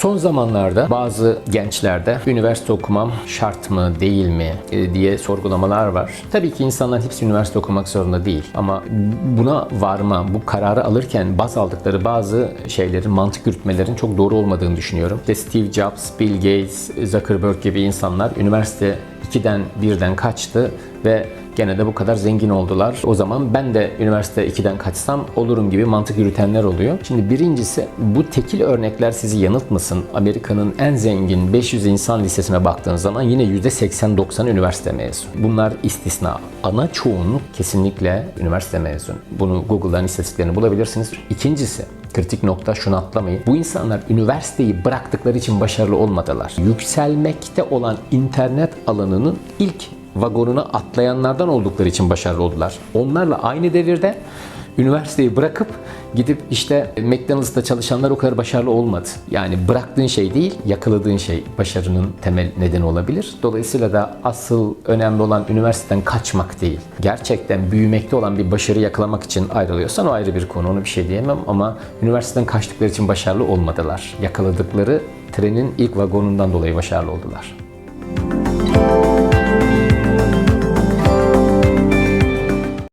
Son zamanlarda bazı gençlerde üniversite okumam şart mı değil mi e, diye sorgulamalar var. Tabii ki insanların hepsi üniversite okumak zorunda değil ama buna varma, bu kararı alırken baz aldıkları bazı şeylerin, mantık yürütmelerin çok doğru olmadığını düşünüyorum. İşte Steve Jobs, Bill Gates, Zuckerberg gibi insanlar üniversite 2'den 1'den kaçtı ve gene de bu kadar zengin oldular. O zaman ben de üniversite 2'den kaçsam olurum gibi mantık yürütenler oluyor. Şimdi birincisi bu tekil örnekler sizi yanıltmasın. Amerika'nın en zengin 500 insan listesine baktığınız zaman yine %80-90 üniversite mezunu. Bunlar istisna. Ana çoğunluk kesinlikle üniversite mezunu. Bunu Google'dan istatistiklerini bulabilirsiniz. İkincisi kritik nokta şunu atlamayın. Bu insanlar üniversiteyi bıraktıkları için başarılı olmadılar. Yükselmekte olan internet alanının ilk vagonuna atlayanlardan oldukları için başarılı oldular. Onlarla aynı devirde üniversiteyi bırakıp gidip işte McDonald's'ta çalışanlar o kadar başarılı olmadı. Yani bıraktığın şey değil, yakaladığın şey başarının temel nedeni olabilir. Dolayısıyla da asıl önemli olan üniversiteden kaçmak değil. Gerçekten büyümekte olan bir başarı yakalamak için ayrılıyorsan o ayrı bir konu. Onu bir şey diyemem ama üniversiteden kaçtıkları için başarılı olmadılar. Yakaladıkları trenin ilk vagonundan dolayı başarılı oldular.